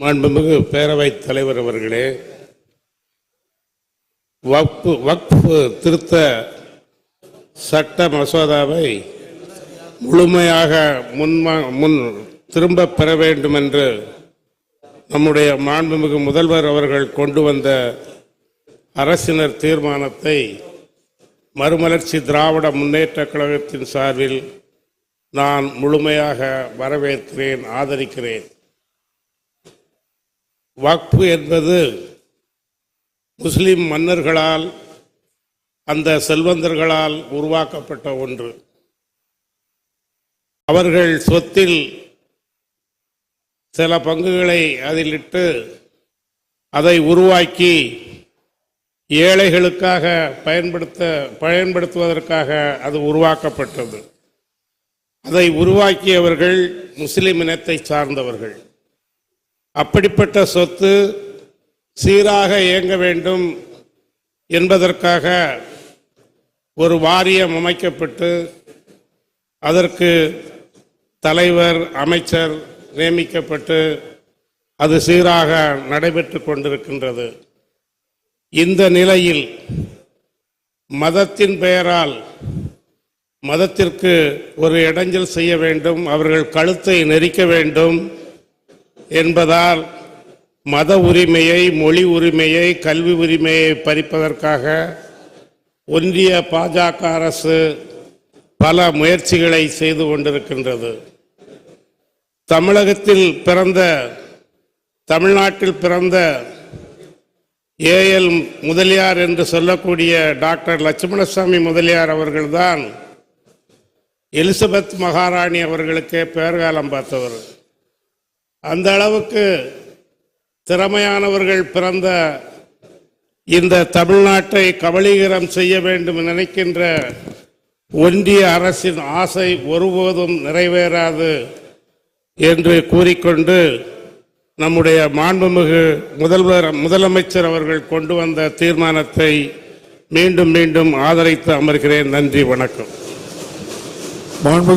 மாண்புமிகு பேரவைத் தலைவர் அவர்களே வக்பு வக்ஃபு திருத்த சட்ட மசோதாவை முழுமையாக முன்மா முன் திரும்ப பெற வேண்டும் என்று நம்முடைய மாண்புமிகு முதல்வர் அவர்கள் கொண்டு வந்த அரசினர் தீர்மானத்தை மறுமலர்ச்சி திராவிட முன்னேற்றக் கழகத்தின் சார்பில் நான் முழுமையாக வரவேற்கிறேன் ஆதரிக்கிறேன். வக்ஃபு என்பது முஸ்லிம் மன்னர்களால் அந்த செல்வந்தர்களால் உருவாக்கப்பட்ட ஒன்று. அவர்கள் சொத்தில் சில பங்குகளை அதில் இட்டு அதை உருவாக்கி ஏழைகளுக்காக பயன்படுத்த பயன்படுத்துவதற்காக அது உருவாக்கப்பட்டது. அதை உருவாக்கியவர்கள் முஸ்லிம் இனத்தை சார்ந்தவர்கள். அப்படிப்பட்ட சொத்து சீராக இயங்க வேண்டும் என்பதற்காக ஒரு வாரியம் அமைக்கப்பட்டு அதற்கு தலைவர் அமைச்சர் நியமிக்கப்பட்டு அது சீராக நடைபெற்று கொண்டிருக்கின்றது. இந்த நிலையில் மதத்தின் பெயரால் மதத்திற்கு ஒரு இடைஞ்சல் செய்ய வேண்டும் அவர்கள் கழுத்தை நெரிக்க வேண்டும் என்பதால் மத உரிமையை மொழி உரிமையை கல்வி உரிமையை பறிப்பதற்காக ஒன்றிய பாஜக அரசு பல முயற்சிகளை செய்து கொண்டிருக்கின்றது. தமிழகத்தில் பிறந்த தமிழ்நாட்டில் பிறந்த ஏஎல் முதலியார் என்று சொல்லக்கூடிய டாக்டர் லட்சுமணசாமி முதலியார் அவர்கள்தான் எலிசபெத் மகாராணி அவர்களுக்கே பேர்காலம் பார்த்தவர். அந்த அளவுக்கு திறமையானவர்கள் பிறந்த இந்த தமிழ்நாட்டை கபலீகரம் செய்ய வேண்டும் நினைக்கின்ற ஒன்றிய அரசின் ஆசை ஒருபோதும் நிறைவேறாது என்று கூறிக்கொண்டு நம்முடைய மாண்புமிகு முதல்வர் முதலமைச்சர் அவர்கள் கொண்டு வந்த தீர்மானத்தை மீண்டும் மீண்டும் ஆதரித்து அமர்கிறேன். நன்றி வணக்கம்.